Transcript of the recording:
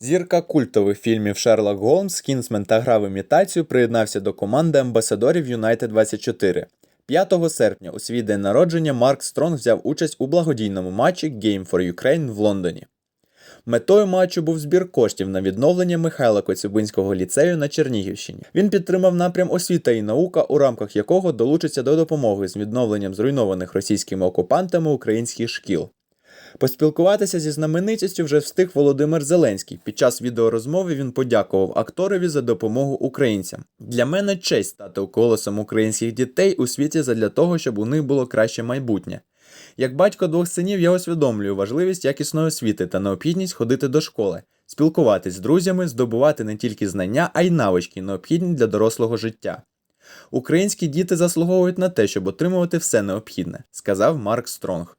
Зірка культових фільмів Шерлок Голмс, Кінсмен та гра в імітацію приєднався до команди амбасадорів Юнайтед 24. 5 серпня у свій день народження Марк Стронг взяв участь у благодійному матчі Game for Ukraine в Лондоні. Метою матчу був збір коштів на відновлення Михайла Коцюбинського ліцею на Чернігівщині. Він підтримав напрям освіта і наука, у рамках якого долучиться до допомоги з відновленням зруйнованих російськими окупантами українських шкіл. Поспілкуватися зі знаменитістю вже встиг Володимир Зеленський. Під час відеорозмови він подякував акторові за допомогу українцям. Для мене честь стати колесом українських дітей у світі задля того, щоб у них було краще майбутнє. Як батько двох синів, я усвідомлюю важливість якісної освіти та необхідність ходити до школи, спілкуватись з друзями, здобувати не тільки знання, а й навички, необхідні для дорослого життя. Українські діти заслуговують на те, щоб отримувати все необхідне, сказав Марк Стронг.